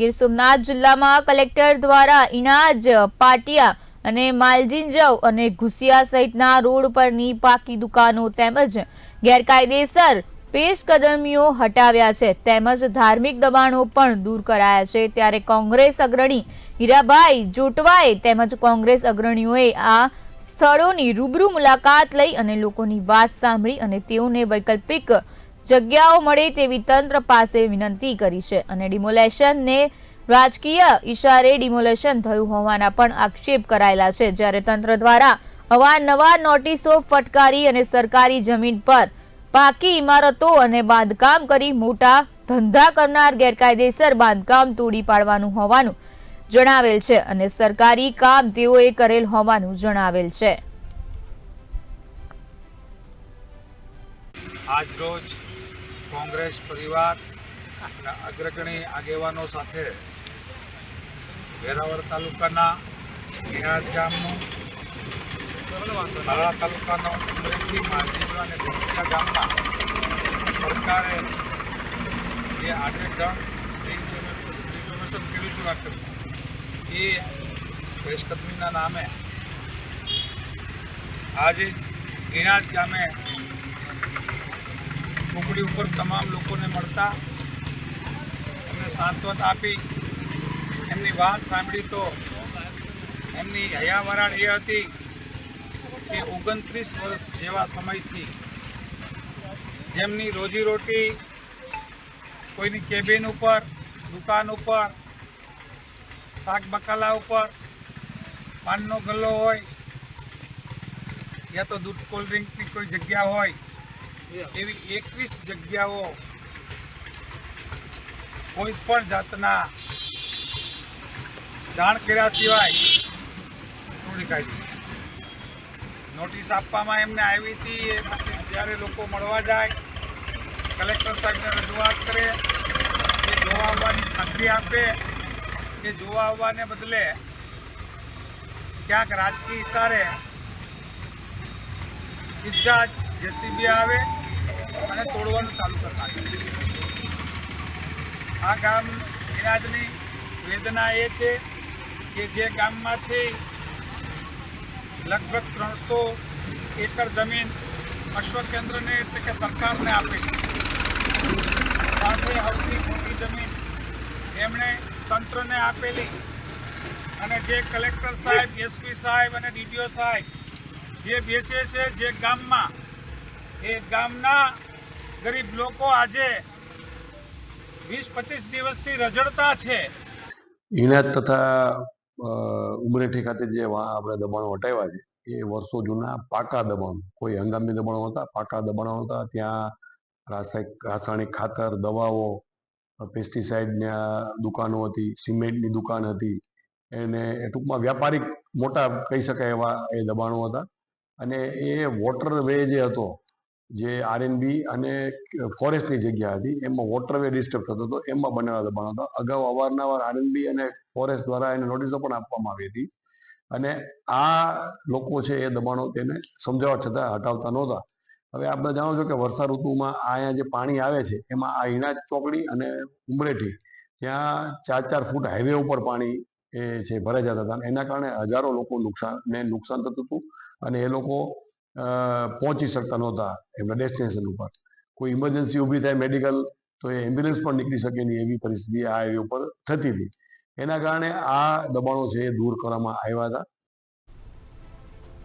ગીર સોમનાથ જિલ્લામાં કલેક્ટર દ્વારા ઇનાજ, પાટિયા અને માલજીંજવ અને ઘુસિયા સહિતના રોડ પરની પાકી દુકાનો તેમજ ગેરકાયદેસર પેશકદમીઓ હટાવ્યા છે. તેમજ ધાર્મિક દબાણો પણ દૂર કરાયા છે. ત્યારે કોંગ્રેસ અગ્રણી હીરાભાઈ જોટવાએ તેમજ કોંગ્રેસ અગ્રણીઓએ આ સ્થળોની રૂબરૂ મુલાકાત લઈ અને લોકોની વાત સાંભળી અને તેઓને વૈકલ્પિક જગ્યાઓ મળે તેવી તંત્ર પાસે વિનંતી કરી છે અને ડિમોલેશનને રાજકીય ઈશારે ડિમોલેશન થયું હોવાના પણ આક્ષેપ કરાયેલા છે. જ્યારે તંત્ર દ્વારા અવારનવાર નોટિસો ફટકારી અને સરકારી જમીન પર પાકી ઇમારતો અને બાંધકામ કરી મોટા ધંધા કરનાર ગેરકાયદેસર બાંધકામ તોડી પાડવાનું હોવાનું જણાવેલ છે અને સરકારી કામ તેઓએ કરેલ હોવાનું જણાવેલ છે. આજ રોજ કોંગ્રેસ પરિવાર અગ્રગણી આગેવાનો સાથે વેરાવળ તાલુકાના નિહાજ ગામનું તાલાળા તાલુકાનો ઉમરેઠી માજીપુરા અને ઘોસિયા ગામમાં સરકારે જે આડેધડ રિઝર્વેશન કર્યું વાત એ પેશકદમીના નામે આજે ગિણાજ ગામે ઝૂંપડી ઉપર તમામ લોકોને મળતા એમને સાંત્વત આપી. એમની વાત સાંભળી તો એમની હયાવરાળ એ હતી કે ઓગણત્રીસ વર્ષ જેવા સમયથી જેમની રોજીરોટી કોઈની કેબિન ઉપર, દુકાન ઉપર શાક બકાલા ઉપર, પાનનો ગલ્લો હોય, યા તો દૂધ કોલ્ડ ડ્રિંકની કોઈ જગ્યા હોય એવી એકવીસ જગ્યાઓ કોઈ પણ જાતના જાણ કર્યા સિવાય તોડી કાઢી. નોટિસ આપવામાં એમને આવી હતી એ પછી જ્યારે લોકો મળવા જાય, કલેક્ટર સાહેબને રજૂઆત કરે, એ જોવા આવવાની ખાતરી આપે, એ જોવા આવવાને બદલે ક્યાંક રાજકીય ઇશારે સીધા જ જેસીબી આવે અને તોડવાનું ચાલુ કરતા આ ગામ ઇનાજની વેદના એ છે કે જે ગામમાંથી લગભગ ત્રણસો એકર જમીન અશ્વકેન્દ્રને એટલે કે સરકારને આપેલી સાથે સૌથી મોટી જમીન એમણે તંત્રને આપેલી. અને જે કલેક્ટર સાહેબ એસપી સાહેબ અને ડીડીઓ સાહેબ જે બેસે છે જે ગામમાં, એ ગામના ગરીબ લોકો આજે વીસ, પચીસ દિવસથી રજડતા છે. ઇનાજ તથા ઉમરેઠી ખાતે જે આપણે દબાણો હટાવ્યા છે, એ વર્ષો જૂના પાકા દબાણ. કોઈ હંગામી દબાણો હતા, પાકા દબાણો હતા. ત્યાં રાસાયણિક રાસાયણિક ખાતર, દવાઓ, પેસ્ટિસાઇડની દુકાનો હતી, સિમેન્ટની દુકાન હતી. એને, એ ટૂંકમાં વ્યાપારિક મોટા કહી શકાય એવા એ દબાણો હતા. અને એ વોટર વે જે હતો જે આરએનબી અને ફોરેસ્ટની જગ્યા હતી, એમાં વોટરવે ડિસ્ટર્બ થતો હતો, એમાં બનેલા દબાણો હતા. અગાઉ અવારનવાર આરએનબી અને ફોરેસ્ટ દ્વારા એને નોટિસો પણ આપવામાં આવી હતી. અને આ લોકો છે એ દબાણો તેને સમજાવવા છતાં હટાવતા નહોતા. હવે આપણે જાણો છો કે વર્ષા ઋતુમાં અહીંયા જે પાણી આવે છે, એમાં આ હિનાજ ચોકડી અને ઉમરેઠી, ત્યાં ચાર ચાર ફૂટ હાઈવે ઉપર પાણી એ છે, ભરાઈ જતા હતા. એના કારણે હજારો લોકો નુકસાન, ને નુકસાન થતું હતું અને એ લોકો પહોંચી શકતા નહોતા એમના ડેસ્ટિનેશન ઉપર. કોઈ ઇમરજન્સી ઊભી થાય મેડિકલ તો એ એમ્બ્યુલન્સ પણ નીકળી શકે નહીં એવી પરિસ્થિતિ આ હાઈવે ઉપર થતી હતી. એના કારણે આ દબાણો છે એ દૂર કરવામાં આવ્યા હતા.